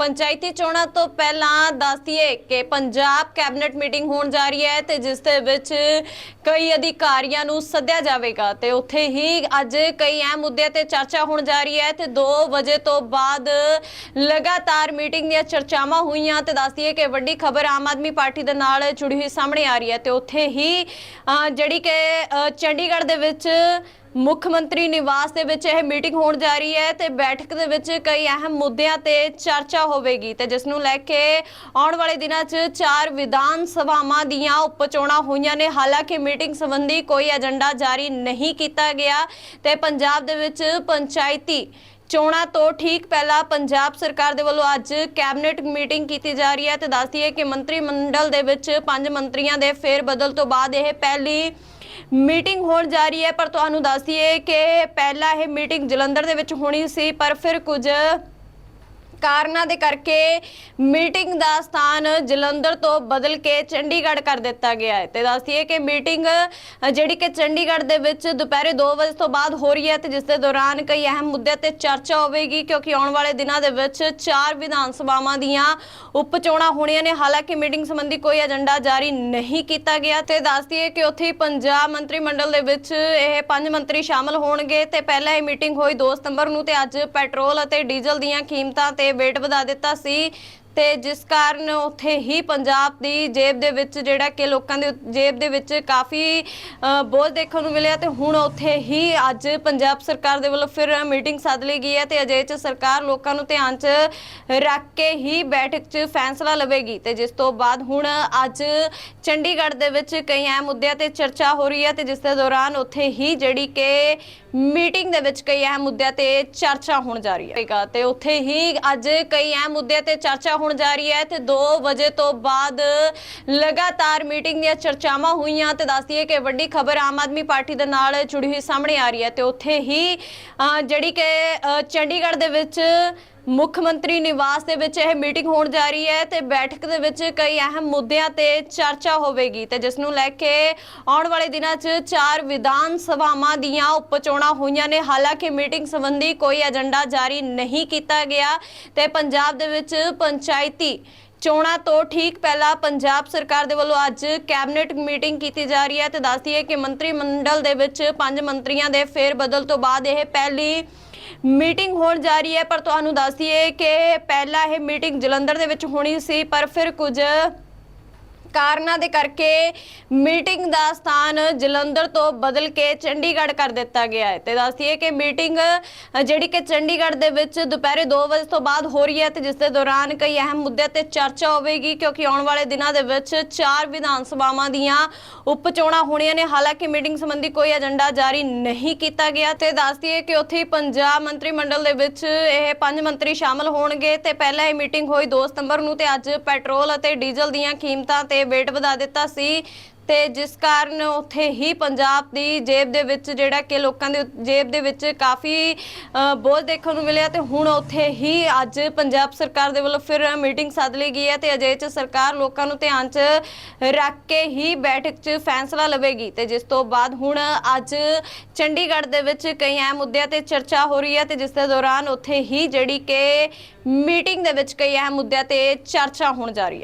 ਪੰਚਾਇਤੀ ਚੋਣਾਂ ਤੋਂ ਪਹਿਲਾਂ ਦੱਸਦੀਏ ਕਿ ਪੰਜਾਬ ਕੈਬਨਿਟ ਮੀਟਿੰਗ ਹੋਣ ਜਾ ਰਹੀ ਹੈ ਤੇ ਜਿਸ ਦੇ ਵਿੱਚ ਕਈ ਅਧਿਕਾਰੀਆਂ ਨੂੰ ਸੱਦਿਆ ਜਾਵੇਗਾ ਤੇ ਉੱਥੇ ਹੀ ਅੱਜ ਕਈ ਅਹਿਮ ਮੁੱਦਿਆਂ ਤੇ ਚਰਚਾ ਹੋਣ ਜਾ ਰਹੀ ਹੈ ਤੇ 2 ਵਜੇ ਤੋਂ ਬਾਅਦ ਲਗਾਤਾਰ ਮੀਟਿੰਗ ਦੀਆਂ ਚਰਚਾਵਾਂ ਹੋਈਆਂ ਤੇ ਦੱਸਦੀਏ ਕਿ ਵੱਡੀ ਖਬਰ ਆਮ ਆਦਮੀ ਪਾਰਟੀ ਦੇ ਨਾਲ ਜੁੜੀ ਹੋਈ ਸਾਹਮਣੇ ਆ ਰਹੀ ਹੈ ਤੇ ਉੱਥੇ ਹੀ ਜਿਹੜੀ ਕਿ ਚੰਡੀਗੜ੍ਹ ਦੇ ਵਿੱਚ ਮੁੱਖ ਮੰਤਰੀ ਨਿਵਾਸ ਦੇ ਵਿੱਚ ਇਹ ਮੀਟਿੰਗ ਹੋਣ ਜਾ ਰਹੀ ਹੈ ਤੇ ਬੈਠਕ ਦੇ ਵਿੱਚ ਕਈ ਅਹਿਮ ਮੁੱਦਿਆਂ ਤੇ ਚਰਚਾ ਹੋਵੇਗੀ ਤੇ ਜਿਸ ਨੂੰ ਲੈ ਕੇ ਆਉਣ ਵਾਲੇ ਦਿਨਾਂ 'ਚ ਚਾਰ ਵਿਧਾਨ ਸਭਾਵਾਂ ਦੀਆਂ ਉਪਚੋਣਾਂ ਹੋਈਆਂ ਨੇ। ਹਾਲਾਂਕਿ ਮੀਟਿੰਗ ਸੰਬੰਧੀ ਕੋਈ ਏਜੰਡਾ ਜਾਰੀ ਨਹੀਂ ਕੀਤਾ ਗਿਆ ਤੇ ਪੰਜਾਬ ਦੇ ਵਿੱਚ ਪੰਚਾਇਤੀ ਚੋਣਾਂ ਤੋਂ ਠੀਕ ਪਹਿਲਾਂ ਪੰਜਾਬ ਸਰਕਾਰ ਦੇ ਵੱਲੋਂ ਅੱਜ ਕੈਬਨਿਟ ਮੀਟਿੰਗ ਕੀਤੀ ਜਾ ਰਹੀ ਹੈ ਤੇ ਦੱਸਦੀ ਹੈ ਕਿ ਮੰਤਰੀ ਮੰਡਲ ਦੇ ਵਿੱਚ ਪੰਜ ਮੰਤਰੀਆਂ ਦੇ ਫੇਰ ਬਦਲ ਤੋਂ ਬਾਅਦ ਇਹ ਪਹਿਲੀ ਮੀਟਿੰਗ ਹੋਣ ਜਾ ਰਹੀ ਹੈ, ਪਰ ਤੁਹਾਨੂੰ ਦੱਸ ਦਈਏ ਕਿ ਪਹਿਲਾਂ ਇਹ ਮੀਟਿੰਗ ਜਲੰਧਰ ਦੇ ਵਿੱਚ ਹੋਣੀ ਸੀ, ਪਰ ਫਿਰ ਕੁਝ ਕਾਰਨਾਂ ਦੇ ਕਰਕੇ ਮੀਟਿੰਗ ਦਾ ਸਥਾਨ ਜਲੰਧਰ ਤੋਂ ਬਦਲ ਕੇ ਚੰਡੀਗੜ੍ਹ ਕਰ ਦਿੱਤਾ ਗਿਆ ਹੈ। ਤੇ ਦੱਸਦੀਏ ਕਿ ਮੀਟਿੰਗ ਜਿਹੜੀ ਕਿ ਚੰਡੀਗੜ੍ਹ ਦੇ ਵਿੱਚ ਦੁਪਹਿਰੇ 2 ਵਜੇ ਤੋਂ ਬਾਅਦ ਹੋ ਰਹੀ ਹੈ ਤੇ ਜਿਸ ਦੇ ਦੌਰਾਨ ਕਈ ਅਹਿਮ ਮੁੱਦਿਆਂ ਤੇ ਚਰਚਾ ਹੋਵੇਗੀ ਕਿਉਂਕਿ ਆਉਣ ਵਾਲੇ ਦਿਨਾਂ ਦੇ ਵਿੱਚ ਚਾਰ ਵਿਧਾਨ ਸਭਾਵਾਂ ਦੀਆਂ ਉਪ ਚੋਣਾਂ ਹੋਣੀਆਂ ਨੇ। ਹਾਲਾਂਕਿ ਮੀਟਿੰਗ ਸੰਬੰਧੀ ਕੋਈ ਏਜੰਡਾ ਜਾਰੀ ਨਹੀਂ ਕੀਤਾ ਗਿਆ ਤੇ ਦੱਸਦੀਏ ਕਿ ਉੱਥੇ ਪੰਜਾਬ ਮੰਤਰੀ ਮੰਡਲ ਦੇ ਵਿੱਚ ਇਹ ਪੰਜ ਮੰਤਰੀ ਸ਼ਾਮਲ ਹੋਣਗੇ ਤੇ ਪਹਿਲਾਂ ਇਹ ਮੀਟਿੰਗ ਹੋਈ 2 ਸਤੰਬਰ ਨੂੰ ਤੇ ਅੱਜ ਪੈਟਰੋਲ ਅਤੇ ਡੀਜ਼ਲ ਦੀਆਂ ਕੀਮਤਾਂ ਤੇ ਵੇਟ ਵਧਾ ਦਿੱਤਾ ਸੀ ਤੇ ਜਿਸ ਕਾਰਨ ਉੱਥੇ ਹੀ ਪੰਜਾਬ ਦੀ ਜੇਬ ਦੇ ਵਿੱਚ ਜਿਹੜਾ ਕਿ ਲੋਕਾਂ ਦੇ ਜੇਬ ਦੇ ਵਿੱਚ ਕਾਫੀ ਬੋਝ ਦੇਖਣ ਨੂੰ ਮਿਲਿਆ ਤੇ ਹੁਣ ਉੱਥੇ ਹੀ ਅੱਜ ਪੰਜਾਬ ਸਰਕਾਰ ਦੇ ਵੱਲੋਂ ਫਿਰ ਮੀਟਿੰਗ ਸੱਦ ਲਈ ਗਈ ਹੈ ਤੇ ਅਜੇ ਚ ਸਰਕਾਰ ਲੋਕਾਂ ਨੂੰ ਧਿਆਨ 'ਚ ਰੱਖ ਕੇ ਹੀ ਬੈਠਕ 'ਚ ਫੈਸਲਾ ਲਵੇਗੀ ਤੇ ਜਿਸ ਤੋਂ ਬਾਅਦ ਹੁਣ ਅੱਜ ਚੰਡੀਗੜ੍ਹ ਦੇ ਵਿੱਚ ਕਈ ਅਹਿਮ ਮੁੱਦਿਆਂ ਤੇ ਚਰਚਾ ਹੋ ਰਹੀ ਹੈ ਤੇ ਜਿਸ ਦੇ ਦੌਰਾਨ ਉੱਥੇ ਹੀ ਜਿਹੜੀ ਕਿ ਮੀਟਿੰਗ ਦੇ ਵਿੱਚ ਕਈ ਅਹਿਮ ਮੁੱਦਿਆਂ ਤੇ ਚਰਚਾ ਹੋਣ ਜਾ ਰਹੀ ਹੈ। ਤੇ ਉੱਥੇ ਹੀ ਅੱਜ ਕਈ ਅਹਿਮ ਮੁੱਦਿਆਂ ਤੇ ਚਰਚਾ ਹੋਣ ਜਾ ਰਹੀ ਹੈ ਤੇ 2 ਵਜੇ ਤੋਂ ਬਾਅਦ ਲਗਾਤਾਰ ਮੀਟਿੰਗ ਦੀਆਂ ਚਰਚਾਵਾਂ ਹੋਈਆਂ ਤੇ ਦੱਸਦੀਏ ਕਿ ਵੱਡੀ ਖਬਰ ਆਮ ਆਦਮੀ ਪਾਰਟੀ ਦੇ ਨਾਲ ਜੁੜੀ ਹੋਈ ਸਾਹਮਣੇ ਆ ਰਹੀ ਹੈ ਤੇ ਉੱਥੇ ਹੀ ਜਿਹੜੀ ਕਿ ਚੰਡੀਗੜ੍ਹ ਦੇ ਵਿੱਚ ਮੁੱਖ ਮੰਤਰੀ ਨਿਵਾਸ ਦੇ ਵਿੱਚ ਇਹ ਮੀਟਿੰਗ ਹੋਣ ਜਾ ਰਹੀ ਹੈ ਤੇ ਬੈਠਕ ਦੇ ਵਿੱਚ ਕਈ ਅਹਿਮ ਮੁੱਦਿਆਂ ਤੇ ਚਰਚਾ ਹੋਵੇਗੀ ਤੇ ਜਿਸ ਨੂੰ ਲੈ ਕੇ ਆਉਣ ਵਾਲੇ ਦਿਨਾਂ 'ਚ ਚਾਰ ਵਿਧਾਨ ਸਭਾਵਾਂ ਦੀਆਂ ਉਪਚੋਣਾਂ ਹੋਈਆਂ ਨੇ। ਹਾਲਾਂਕਿ ਮੀਟਿੰਗ ਸੰਬੰਧੀ ਕੋਈ ਏਜੰਡਾ ਜਾਰੀ ਨਹੀਂ ਕੀਤਾ ਗਿਆ ਤੇ ਪੰਜਾਬ ਦੇ ਵਿੱਚ ਪੰਚਾਇਤੀ ਚੋਣਾਂ ਤੋਂ ਠੀਕ ਪਹਿਲਾਂ ਪੰਜਾਬ ਸਰਕਾਰ ਦੇ ਵੱਲੋਂ ਅੱਜ ਕੈਬਨਿਟ ਮੀਟਿੰਗ ਕੀਤੀ ਜਾ ਰਹੀ ਹੈ ਤੇ ਦੱਸਦੀ ਹੈ ਕਿ ਮੰਤਰੀ ਮੰਡਲ ਦੇ ਵਿੱਚ ਪੰਜ ਮੰਤਰੀਆਂ ਦੇ ਫੇਰ ਬਦਲ ਤੋਂ ਬਾਅਦ ਇਹ ਪਹਿਲੀ ਮੀਟਿੰਗ ਹੋਣ ਜਾ ਰਹੀ ਹੈ। ਪਰ ਤੁਹਾਨੂੰ ਦੱਸ ਦਈਏ ਕਿ ਪਹਿਲਾਂ ਇਹ ਮੀਟਿੰਗ ਜਲੰਧਰ ਦੇ ਵਿੱਚ ਹੋਣੀ ਸੀ, ਪਰ ਫਿਰ ਕੁਝ ਕਾਰਨਾਂ ਦੇ ਕਰਕੇ ਮੀਟਿੰਗ ਦਾ ਸਥਾਨ ਜਲੰਧਰ ਤੋਂ ਬਦਲ ਕੇ ਚੰਡੀਗੜ੍ਹ ਕਰ ਦਿੱਤਾ ਗਿਆ ਹੈ। ਤੇ ਦੱਸਦੀਏ ਕਿ ਮੀਟਿੰਗ ਜਿਹੜੀ ਕਿ ਚੰਡੀਗੜ੍ਹ ਦੇ ਵਿੱਚ ਦੁਪਹਿਰੇ 2 ਵਜੇ ਤੋਂ ਬਾਅਦ ਹੋ ਰਹੀ ਹੈ ਤੇ ਜਿਸ ਦੇ ਦੌਰਾਨ ਕਈ ਅਹਿਮ ਮੁੱਦਿਆਂ ਤੇ ਚਰਚਾ ਹੋਵੇਗੀ ਕਿਉਂਕਿ ਆਉਣ ਵਾਲੇ ਦਿਨਾਂ ਦੇ ਵਿੱਚ ਚਾਰ ਵਿਧਾਨ ਸਭਾਵਾਂ ਦੀਆਂ ਉਪ ਚੋਣਾਂ ਹੋਣੀਆਂ ਨੇ। ਹਾਲਾਂਕਿ ਮੀਟਿੰਗ ਸੰਬੰਧੀ ਕੋਈ ਏਜੰਡਾ ਜਾਰੀ ਨਹੀਂ ਕੀਤਾ ਗਿਆ ਤੇ ਦੱਸਦੀਏ ਕਿ ਉੱਥੇ ਪੰਜਾਬ ਮੰਤਰੀ ਮੰਡਲ ਦੇ ਵਿੱਚ ਇਹ ਪੰਜ ਮੰਤਰੀ ਸ਼ਾਮਲ ਹੋਣਗੇ ਤੇ ਪਹਿਲਾਂ ਇਹ ਮੀਟਿੰਗ ਹੋਈ 2 ਸਤੰਬਰ ਨੂੰ ਤੇ ਅੱਜ ਪੈਟਰੋਲ ਅਤੇ ਡੀਜ਼ਲ ਦੀਆਂ ਕੀਮਤਾਂ ਤੇ ਵੇਟ ਵਧਾ ਦਿੱਤਾ ਸੀ ਤੇ ਜਿਸ ਕਾਰਨ ਉੱਥੇ ਹੀ ਪੰਜਾਬ ਦੀ ਜੇਬ ਦੇ ਵਿੱਚ ਜਿਹੜਾ ਕਿ ਲੋਕਾਂ ਦੇ ਜੇਬ ਦੇ ਵਿੱਚ ਕਾਫੀ ਬੋਝ ਦੇਖਣ ਨੂੰ ਮਿਲਿਆ ਤੇ ਹੁਣ ਉੱਥੇ ਹੀ ਅੱਜ ਪੰਜਾਬ ਸਰਕਾਰ ਦੇ ਵੱਲੋਂ ਫਿਰ ਮੀਟਿੰਗ ਸੱਦ ਲਈ ਗਈ ਹੈ ਤੇ ਅਜੇ ਚ ਸਰਕਾਰ ਲੋਕਾਂ ਨੂੰ ਧਿਆਨ 'ਚ ਰੱਖ ਕੇ ਹੀ ਬੈਠਕ 'ਚ ਫੈਸਲਾ ਲਵੇਗੀ ਤੇ ਜਿਸ ਤੋਂ ਬਾਅਦ ਹੁਣ ਅੱਜ ਚੰਡੀਗੜ੍ਹ ਦੇ ਵਿੱਚ ਕਈ ਅਹਿਮ ਮੁੱਦਿਆਂ ਤੇ ਚਰਚਾ ਹੋ ਰਹੀ ਹੈ ਤੇ ਜਿਸ ਦੇ ਦੌਰਾਨ ਉੱਥੇ ਹੀ ਜਿਹੜੀ ਕਿ ਮੀਟਿੰਗ ਦੇ ਵਿੱਚ ਕਈ ਅਹਿਮ ਮੁੱਦਿਆਂ ਤੇ ਚਰਚਾ ਹੋਣ ਜਾ ਰਹੀ ਹੈ।